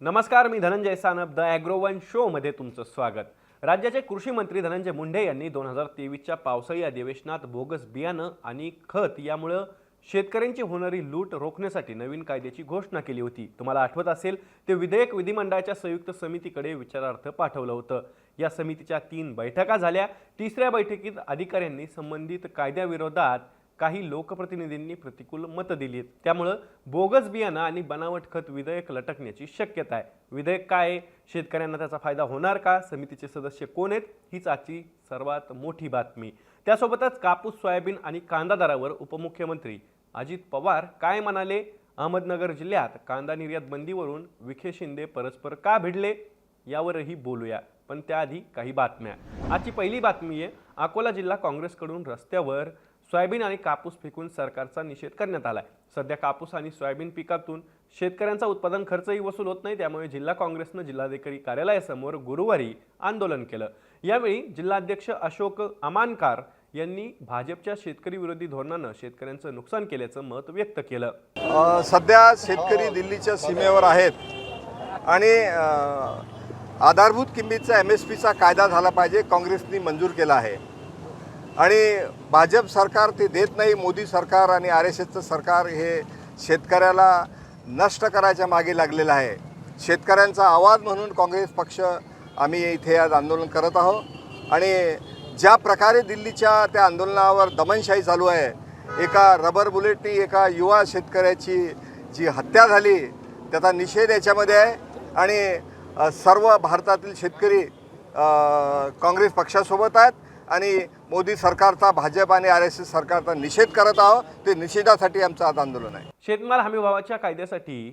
नमस्कार मी धनंजय सानप द ॲग्रोवन शोमध्ये तुमचं स्वागत. राज्याचे कृषी मंत्री धनंजय मुंडे यांनी दोन हजार तेवीसच्या पावसाळी अधिवेशनात बोगस बियाणं आणि खत यामुळं शेतकऱ्यांची होणारी लूट रोखण्यासाठी नवीन कायद्याची घोषणा केली होती. तुम्हाला आठवत असेल ते विधेयक विधिमंडळाच्या संयुक्त समितीकडे विचारार्थ पाठवलं होतं. या समितीच्या तीन बैठका झाल्या. तिसऱ्या बैठकीत अधिकाऱ्यांनी संबंधित कायद्याविरोधात काही लोकप्रतिनिधींनी प्रतिकूल मतं दिली आहेत त्यामुळं बोगस बियाणं आणि बनावट खत विधेयक लटकण्याची शक्यता आहे. विधेयक काय आहे? शेतकऱ्यांना त्याचा फायदा होणार का? समितीचे सदस्य कोण आहेत? हीच आजची सर्वात मोठी बातमी. त्यासोबतच कापूस सोयाबीन आणि कांदा दरावर उपमुख्यमंत्री अजित पवार काय म्हणाले? अहमदनगर जिल्ह्यात कांदा निर्यात बंदीवरून विखे शिंदे परस्पर का भिडले? यावरही बोलूया. पण त्याआधी काही बातम्या. आजची पहिली बातमी आहे अकोला जिल्हा काँग्रेसकडून रस्त्यावर सोयाबीन आणि कापूस पिकून सरकारचा निषेध करण्यात आला आहे सध्या कापूस आणि सोयाबीन पिकातून शेतकऱ्यांचा उत्पादन खर्चही वसूल होत नाही त्यामुळे जिल्हा काँग्रेसनं जिल्हाधिकारी कार्यालयासमोर गुरुवारी आंदोलन केलं. यावेळी जिल्हाध्यक्ष अशोक अमानकार यांनी भाजपच्या शेतकरी विरोधी धोरणानं शेतकऱ्यांचं नुकसान केल्याचं मत व्यक्त केलं. सध्या शेतकरी दिल्लीच्या सीमेवर आहेत आणि आधारभूत किंमतीचा एम एस पीचा कायदा झाला पाहिजे काँग्रेसनी मंजूर केला आहे. आणि भाजप सरकार ते देत नाही मोदी सरकार आणि आर एस एसचं सरकार हे शेतकऱ्याला नष्ट करायच्या मागे लागलेलं आहे. शेतकऱ्यांचा आवाज म्हणून काँग्रेस पक्ष आम्ही इथे आज आंदोलन करत आहोत. आणि ज्या प्रकारे दिल्लीच्या त्या आंदोलनावर दमनशाही चालू आहे एका रबर बुलेटनी एका युवा शेतकऱ्याची जी हत्या झाली त्याचा निषेध याच्यामध्ये आहे. आणि सर्व भारतातील शेतकरी काँग्रेस पक्षासोबत आहेत. आणि मोदी सरकारचा भाजप आणि आर एस एस सरकारचा निषेध करत आहोत. ते निषेधासाठी आमचं आज आंदोलन आहे. शेतमाल हमीभावाच्या कायद्यासाठी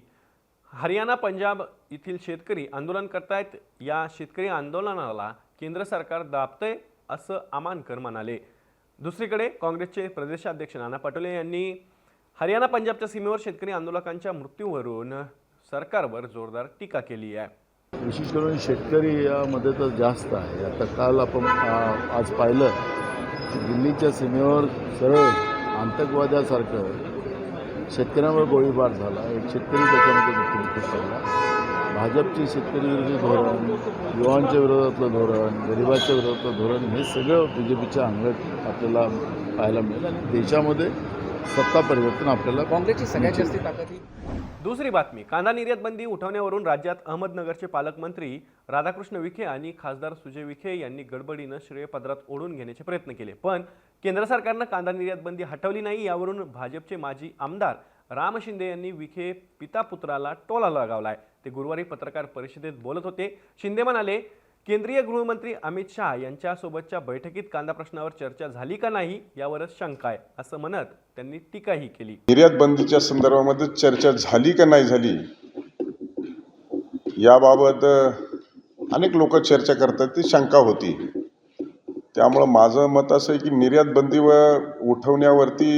हरियाणा पंजाब येथील शेतकरी आंदोलन करतायत. या शेतकरी आंदोलनाला केंद्र सरकार दाबतंय असं आमानकर म्हणाले. दुसरीकडे काँग्रेसचे प्रदेशाध्यक्ष नाना पटोले यांनी हरियाणा पंजाबच्या सीमेवर शेतकरी आंदोलकांच्या मृत्यूवरून सरकारवर जोरदार टीका केली आहे. विशेष करून शेतकरी यामध्ये तर जास्त आहे. आता काल आपण आज पाहिलं की दिल्लीच्या सीमेवर सरळ आतंकवाद्यासारखं शेतकऱ्यांवर गोळीबार झाला. एक शेतकरी त्याच्यामध्ये मृत्यूमुखी पडला भाजपची शेतकरी विरोधी धोरण युवांच्या विरोधातलं धोरण गरिबाच्या विरोधातलं धोरण हे सगळं बी जे पीच्या अंगत आपल्याला पाहायला मिळेल. आणि देशामध्ये सत्ता परिवर्तन आपल्याला काँग्रेसची सगळ्यात जास्त ताकद ही दुसरी बातमी कांदा निर्यात बंदी उठवण्यावरून राज्यात अहमदनगरचे पालकमंत्री राधाकृष्ण विखे आणि खासदार सुजय विखे यांनी गडबडीनं श्रेयपदरात ओढून घेण्याचे प्रयत्न केले. पण केंद्र सरकारनं कांदा निर्यात बंदी हटवली नाही यावरून भाजपचे माजी आमदार राम शिंदे यांनी विखे पिता पुत्राला टोला लगावलाय. ते गुरुवारी पत्रकार परिषदेत बोलत होते. शिंदे म्हणाले केंद्रीय गृहमंत्री अमित शहा यांच्यासोबतच्या बैठकीत कांदा प्रश्नावर चर्चा झाली का नाही यावरच शंका आहे असं म्हणत त्यांनी टीकाही केली. निर्यात बंदीच्या संदर्भामध्ये चर्चा झाली का नाही झाली याबाबत अनेक लोक चर्चा करतात ती शंका होती. त्यामुळं माझं मत असं आहे की निर्यात बंदीवर उठवण्यावरती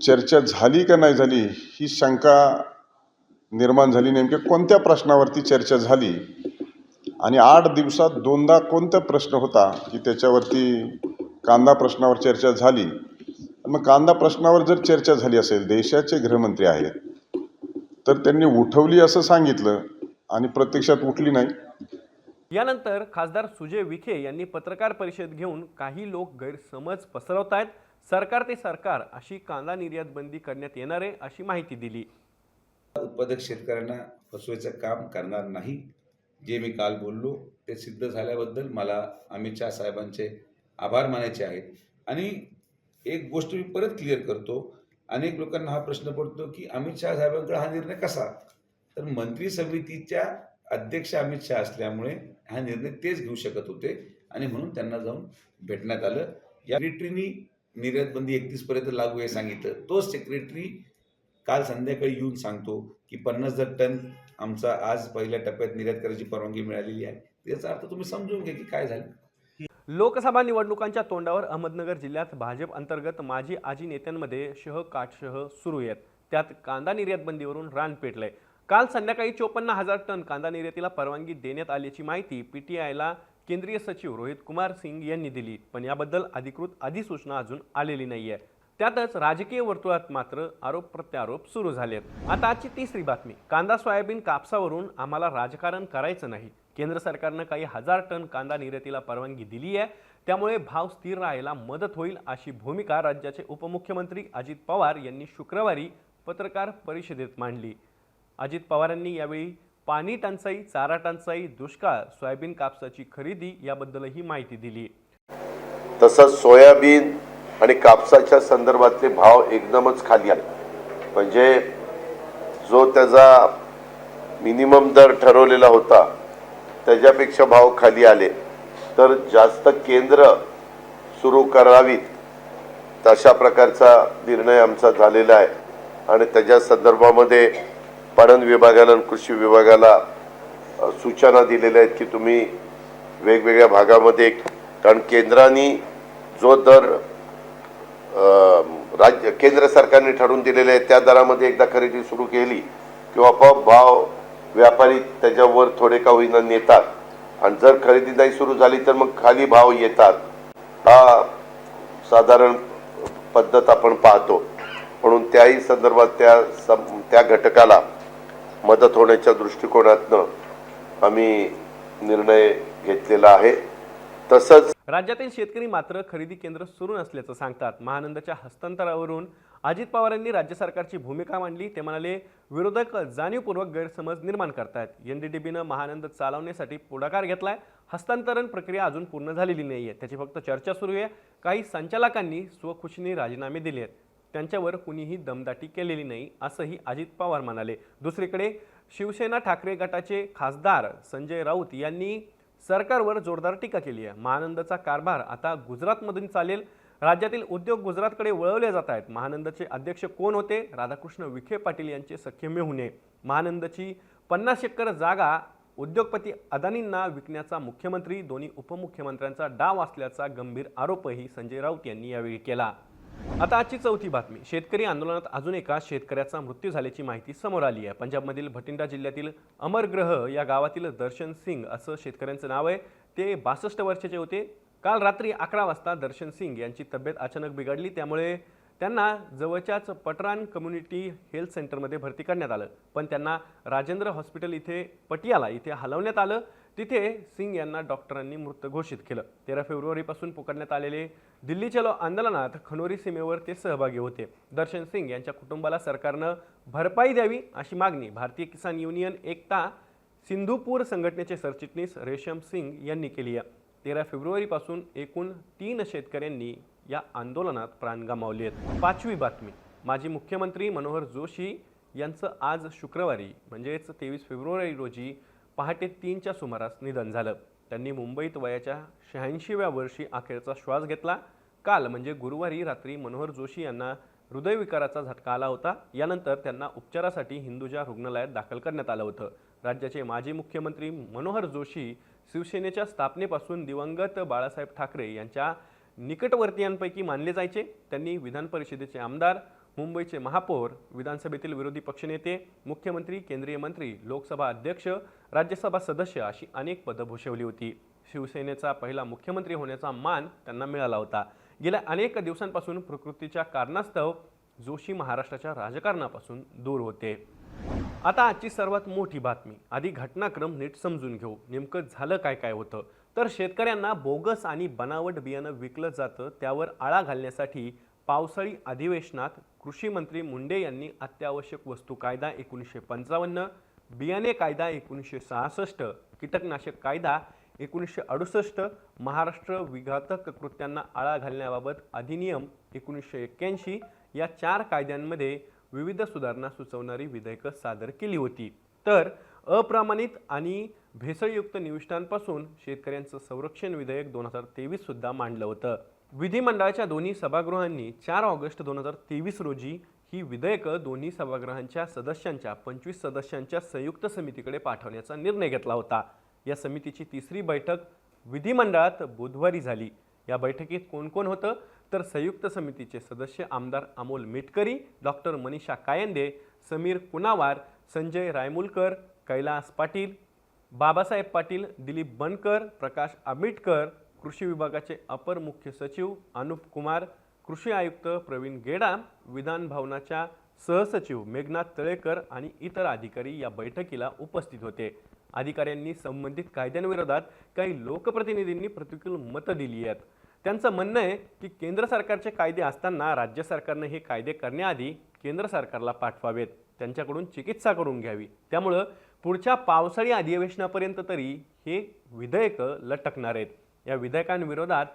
चर्चा झाली का नाही झाली ही शंका निर्माण झाली नेमक्या कोणत्या प्रश्नावरती चर्चा झाली आणि आठ दिवसात दोनदा कोणता प्रश्न होता की त्याच्यावरती कांदा प्रश्नावर चर्चा झाली? मग कांदा प्रश्नावर जर चर्चा झाली असेल देशाचे गृहमंत्री आहेत तर त्यांनी उठवली असं सांगितलं आणि प्रत्यक्षात उठली नाही. यानंतर खासदार सुजय विखे यांनी पत्रकार परिषद घेऊन काही लोक गैरसमज पसरवत आहेत सरकार ते सरकार अशी कांदा निर्यात बंदी करण्यात येणार आहे अशी माहिती दिली. उत्पादक शेतकऱ्यांना फसवायचं काम करणार नाही. जे मी काल बोललो ते सिद्ध झाल्याबद्दल मला अमित शहा साहेबांचे आभार मानायचे आहेत. आणि एक गोष्ट मी परत क्लिअर करतो अनेक लोकांना हा प्रश्न पडतो की अमित शहा साहेबांकडे हा निर्णय कसा? तर मंत्री समितीच्या अध्यक्ष अमित शहा असल्यामुळे हा निर्णय तेच घेऊ शकत होते आणि म्हणून त्यांना जाऊन भेटण्यात आलं. या सेक्रेटरीनी निर्यात बंदी एकतीस पर्यंत लागू हे सांगितलं. तोच सेक्रेटरी काल संध्याकाळी येऊन सांगतो की पन्नास हजार टन आमचा आज पहिल्या टप्प्यात निर्यात करायची परवानगी मिळालेली आहे. याचा अर्थ तुम्ही समजून घ्या की काय झालं. लोकसभा निवडणुकांच्या तोंडावर अहमदनगर जिल्ह्यात भाजप अंतर्गत माजी आजी नेत्यांमध्ये शह काटशह सुरू आहेत. त्यात कांदा निर्यात बंदीवरून रान पेटलंय. काल संध्याकाळी चोपन्न हजार टन कांदा निर्यातीला परवानगी देण्यात आल्याची माहिती पीटीआयला केंद्रीय सचिव रोहित कुमार सिंग यांनी दिली. पण याबद्दल अधिकृत अधिसूचना अजून आलेली नाहीये. त्यातच राजकीय वर्तुळात मात्र आरोप प्रत्यारोप सुरू झालेत. आता आजची तिसरी बातमी. कांदा सोयाबीन कापसावरून आम्हाला राजकारण करायचं नाही. केंद्र सरकारनं काही हजार टन कांदा निर्यातीला परवानगी दिली आहे त्यामुळे भाव स्थिर राहायला मदत होईल अशी भूमिका राज्याचे उपमुख्यमंत्री अजित पवार यांनी शुक्रवारी पत्रकार परिषदेत मांडली. अजित पवारांनी यावेळी पाणी टंचाई चारा टंचाई दुष्काळ सोयाबीन कापसाची खरेदी याबद्दलही माहिती दिली. तसंच सोयाबीन आणि कापसाच्या संदर्भातले भाव एकदमच खाली आले. म्हणजे जो त्याचा मिनिमम दर ठरवलेला होता त्याच्यापेक्षा भाव खाली आले. तर जास्त केंद्र सुरू करावीत तशा प्रकारचा निर्णय आमचा झालेला आहे. आणि त्याच्या संदर्भामध्ये पणन विभागाला आणि कृषी विभागाला सूचना दिलेल्या आहेत की तुम्ही वेगवेगळ्या भागामध्ये कारण केंद्राने जो दर राज्य केंद्र सरकारने ठरवून दिलेले आहे त्या दरामध्ये एकदा खरेदी सुरू केली किंवा आपोआप भाव व्यापारी त्याच्यावर थोडे का होईना नेतात. आणि जर खरेदी नाही सुरू झाली तर मग खाली भाव येतात. हा साधारण पद्धत आपण पाहतो. म्हणून त्याही संदर्भात त्या सम- त्या घटकाला मदत होण्याच्या दृष्टिकोनातनं आम्ही निर्णय घेतलेला आहे. तसंच राज्यातील शेतकरी मात्र खरेदी केंद्र सुरू नसल्याचं सांगतात. महानंदाच्या हस्तांतरावरून अजित पवारांनी राज्य सरकारची भूमिका मांडली. ते म्हणाले विरोधक जाणीवपूर्वक गैरसमज निर्माण करतायत. बीनं महानंद चालवण्यासाठी पुढाकार घेतलाय. हस्तांतरण प्रक्रिया अजून पूर्ण झालेली नाही आहे त्याची फक्त चर्चा सुरू आहे. काही संचालकांनी स्वखुशीने राजीनामे दिले आहेत. त्यांच्यावर कुणीही दमदाटी केलेली नाही असंही अजित पवार म्हणाले. दुसरीकडे शिवसेना ठाकरे गटाचे खासदार संजय राऊत यांनी सरकारवर जोरदार टीका केली आहे. महानंदचा कारभार आता गुजरातमधून चालेल. राज्यातील उद्योग गुजरातकडे वळवले जात आहेत. महानंदचे अध्यक्ष कोण होते? राधाकृष्ण विखे पाटील यांचे सख्य मेहुणे महानंदची पन्नास एकर जागा उद्योगपती अदानींना विकण्याचा मुख्यमंत्री दोन्ही उपमुख्यमंत्र्यांचा डाव असल्याचा गंभीर आरोपही संजय राऊत यांनी यावेळी केला. आता आजची चौथी बातमी. शेतकरी आंदोलनात अजून एका शेतकऱ्याचा मृत्यू झाल्याची माहिती समोर आली आहे. पंजाबमधील भटिंडा जिल्ह्यातील अमरग्रह या गावातील दर्शन सिंग असं शेतकऱ्यांचं नाव आहे. ते बासष्ट वर्षाचे होते. काल रात्री अकरा वाजता दर्शन सिंग यांची तब्येत अचानक बिघडली. त्यामुळे त्यांना जवळच्याच पटरान कम्युनिटी हेल्थ सेंटरमध्ये भरती करण्यात आलं. पण त्यांना राजेंद्र हॉस्पिटल इथे पटियाला इथे हलवण्यात आलं. तिथे सिंग यांना डॉक्टरांनी मृत घोषित केलं. तेरा फेब्रुवारीपासून पुकारण्यात आलेले दिल्ली चलो आंदोलनात खनोरी सीमेवर ते सहभागी होते. दर्शन सिंग यांच्या कुटुंबाला सरकारनं भरपाई द्यावी अशी मागणी भारतीय किसान युनियन एकता सिंधुपूर संघटनेचे सरचिटणीस रेशम सिंग यांनी केली आहे. तेरा फेब्रुवारीपासून एकूण तीन शेतकऱ्यांनी या आंदोलनात प्राण गमावले आहेत. पाचवी बातमी. माजी मुख्यमंत्री मनोहर जोशी यांचं आज शुक्रवारी म्हणजेच तेवीस फेब्रुवारी रोजी पहाटे तीनच्या सुमारास निधन झालं. त्यांनी मुंबईत वयाच्या शहाऐंशीव्या वर्षी अखेरचा श्वास घेतला. काल म्हणजे गुरुवारी रात्री मनोहर जोशी यांना हृदयविकाराचा झटका आला होता. यानंतर त्यांना उपचारासाठी हिंदुजा रुग्णालयात दाखल करण्यात आलं होतं. राज्याचे माजी मुख्यमंत्री मनोहर जोशी शिवसेनेच्या स्थापनेपासून दिवंगत बाळासाहेब ठाकरे यांच्या निकटवर्तीयांपैकी मानले जायचे. त्यांनी विधान परिषदेचे आमदार मुंबईचे महापौर विधानसभेतील विरोधी पक्षनेते मुख्यमंत्री केंद्रीय मंत्री लोकसभा अध्यक्ष राज्यसभा सदस्य अशी अनेक पदं भूषवली होती. शिवसेनेचा पहिला मुख्यमंत्री होण्याचा मान त्यांना मिळाला होता. गेल्या अनेक दिवसांपासून प्रकृतीच्या कारणास्तव जोशी महाराष्ट्राच्या राजकारणापासून दूर होते. आता आजची सर्वात मोठी बातमी आधी घटनाक्रम नीट समजून घेऊ. नेमकं झालं काय काय होतं? तर शेतकऱ्यांना बोगस आणि बनावट बियाणं विकलं जातं त्यावर आळा घालण्यासाठी पावसाळी अधिवेशनात कृषी मंत्री मुंडे यांनी अत्यावश्यक वस्तू कायदा एकोणीसशे पंचावन्न बियाणे कायदा एकोणीसशे सहासष्ट कीटकनाशक कायदा एकोणीसशे अडुसष्ट महाराष्ट्र विघातक कृत्यांना आळा घालण्याबाबत अधिनियम एकोणीसशे एक्क्याऐंशी या चार कायद्यांमध्ये विविध सुधारणा सुचवणारी विधेयकं सादर केली होती. तर अप्रमाणित आणि भेसळयुक्त निविष्ठांपासून शेतकऱ्यांचं संरक्षण विधेयक दोन हजार तेवीससुद्धा मांडलं होतं. विधिमंडळाच्या दोन्ही सभागृहांनी चार ऑगस्ट दोन हजार तेवीस रोजी ही विधेयकं दोन्ही सभागृहांच्या सदस्यांच्या पंचवीस सदस्यांच्या संयुक्त समितीकडे पाठवण्याचा निर्णय घेतला होता. या समितीची तिसरी बैठक विधिमंडळात बुधवारी झाली. या बैठकीत कोण कोण होतं? तर संयुक्त समितीचे सदस्य आमदार अमोल मिटकरी डॉक्टर मनीषा कायंदे समीर कुनावार संजय रायमुलकर कैलास पाटील बाबासाहेब पाटील दिलीप बनकर प्रकाश आंबेडकर कृषी विभागाचे अपर मुख्य सचिव अनुप कुमार कृषी आयुक्त प्रवीण गेडा विधान भवनाच्या सहसचिव मेघनाथ तळेकर आणि इतर अधिकारी या बैठकीला उपस्थित होते. अधिकाऱ्यांनी संबंधित कायद्यांविरोधात काही लोकप्रतिनिधींनी प्रतिकूल मतं दिली आहेत. त्यांचं म्हणणं आहे की केंद्र सरकारचे कायदे असताना राज्य सरकारनं हे कायदे करण्याआधी केंद्र सरकारला पाठवावेत. त्यांच्याकडून चिकित्सा करून घ्यावी. त्यामुळं पुढच्या पावसाळी अधिवेशनापर्यंत तरी हे विधेयकं लटकणार आहेत. या विधेयकांविरोधात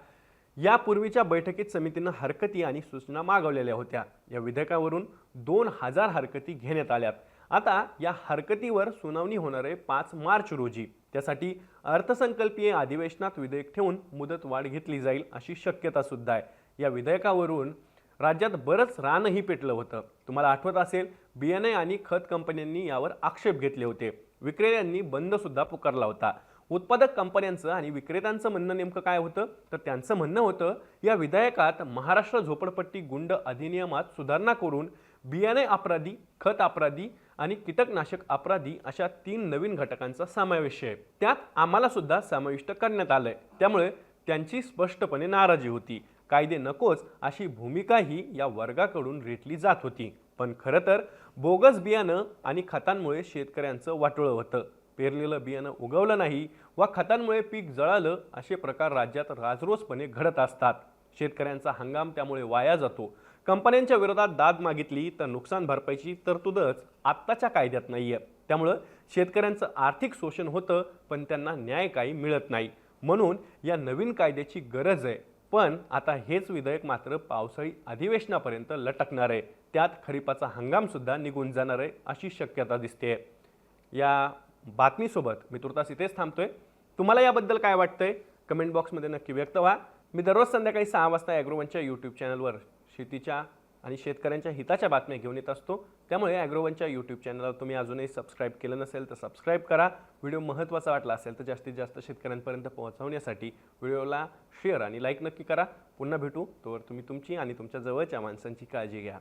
यापूर्वीच्या बैठकीत समितीनं हरकती आणि सूचना मागवलेल्या होत्या. या विधेयकावरून दोन हजार हरकती घेण्यात आल्यात. आता या हरकतीवर सुनावणी होणार आहे पाच मार्च रोजी. त्यासाठी अर्थसंकल्पीय अधिवेशनात विधेयक ठेवून मुदत वाढ घेतली जाईल अशी शक्यता सुद्धा आहे. या विधेयकावरून राज्यात बरंच रानही पेटलं होतं. तुम्हाला आठवत असेल बियाणे आणि खत कंपन्यांनी यावर आक्षेप घेतले होते. विक्रेत्यांनी बंदसुद्धा पुकारला होता. उत्पादक कंपन्यांचं आणि विक्रेत्यांचं म्हणणं नेमकं काय होतं? तर त्यांचं म्हणणं होतं या विधेयकात महाराष्ट्र झोपडपट्टी गुंड अधिनियमात सुधारणा करून बियाणे अपराधी खत अपराधी आणि कीटकनाशक अपराधी अशा तीन नवीन घटकांचा समावेश आहे. त्यात आम्हाला सुद्धा समाविष्ट करण्यात आलंय. त्यामुळे त्यांची स्पष्टपणे नाराजी होती. कायदे नकोच अशी भूमिकाही या वर्गाकडून रेटली जात होती. पण खरं तर बोगस बियाणं आणि खतांमुळे शेतकऱ्यांचं वाटोळं होतं. पेरलेलं बियाणं उगवलं नाही वा खतांमुळे पीक जळालं असे प्रकार राज्यात राजरोसपणे घडत असतात. शेतकऱ्यांचा हंगाम त्यामुळे वाया जातो. कंपन्यांच्या विरोधात दाद मागितली तर नुकसान भरपाईची तरतूदच आत्ताच्या कायद्यात नाही आहे त्यामुळं शेतकऱ्यांचं आर्थिक शोषण होतं पण त्यांना न्याय काही मिळत नाही. म्हणून या नवीन कायद्याची गरज आहे. पण आता हेच विधेयक मात्र पावसाळी अधिवेशनापर्यंत लटकणार आहे. त्यात खरीपाचा हंगामसुद्धा निघून जाणार आहे अशी शक्यता दिसते या बातमीसोबत मी तुर्तास इथेच थांबतोय. तुम्हाला याबद्दल काय वाटतंय? कमेंट बॉक्समध्ये नक्की व्यक्त व्हा. मी दररोज संध्याकाळी सहा वाजता ॲग्रोवनच्या यूट्यूब चॅनलवर शेतीच्या आणि शेतकऱ्यांच्या हिताच्या बातम्या घेऊन येत असतो. त्यामुळे ॲग्रोवनच्या यूट्यूब चॅनलला तुम्ही अजूनही सबस्क्राईब केलं नसेल तर सबस्क्राईब करा. व्हिडिओ महत्त्वाचा वाटला असेल तर जास्तीत जास्त शेतकऱ्यांपर्यंत पोहोचवण्यासाठी व्हिडिओला शेअर आणि लाईक नक्की करा. पुन्हा भेटू. तोवर तुम्ही तुमची आणि तुमच्या जवळच्या माणसांची काळजी घ्या.